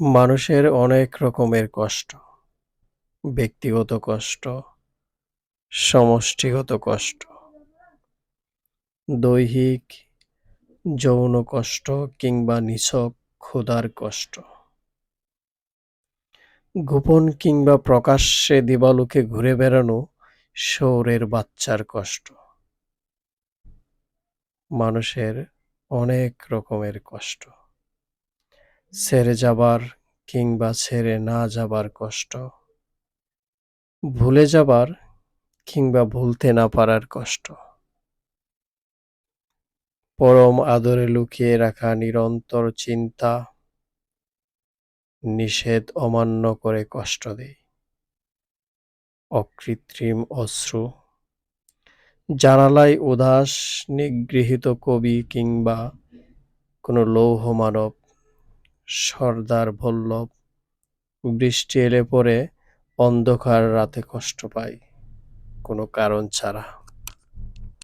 মানুষের অনেক রকমের কষ্ট। ব্যক্তিগত কষ্ট, সমষ্টিগত কষ্ট, দৈহিক, যৌন কষ্ট কিংবা নিছক ক্ষুধার কষ্ট। গোপন কিংবা প্রকাশ্যে দিবালোকে ঘুরে বেড়ানো শুয়োরের বাচ্চার কষ্ট। মানুষের অনেক রকমের কষ্ট। ছেড়ে যাবার কিংবা ছেড়ে না যাবার কষ্ট। ভুলে যাবার কিংবা ভুলতে না পারার কষ্ট। পরম আদরে লুকিয়ে রাখা নিরন্তর চিন্তা, নিষেধ অমান্য করে কষ্ট দেয়। অকৃত্রিম অশ্রু, জানালায় উদাস নিগৃহীত কবি কিংবা কোনো লৌহ মানব, সর্দার বল্লভ, বৃষ্টি এলে পরে অন্ধকার রাতে কষ্ট পাই কোনো কারণ ছাড়া।